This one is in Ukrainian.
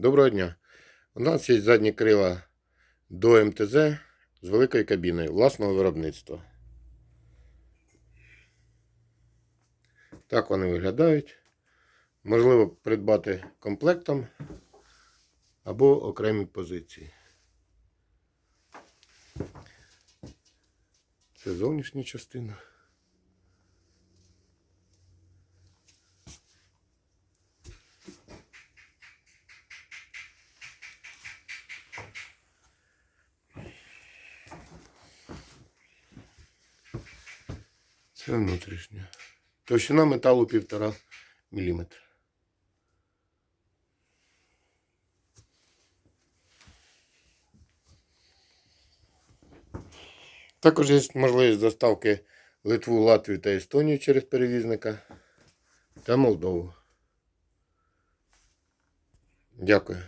Доброго дня. У нас є задні крила до МТЗ з великою кабіною власного виробництва. Так вони виглядають. Можливо придбати комплектом або окремі позиції. Це зовнішня частина. Це внутрішня. Товщина металу 1,5 мм. Також є можливість доставки Литву, Латвію та Естонію через перевізника та Молдову. Дякую.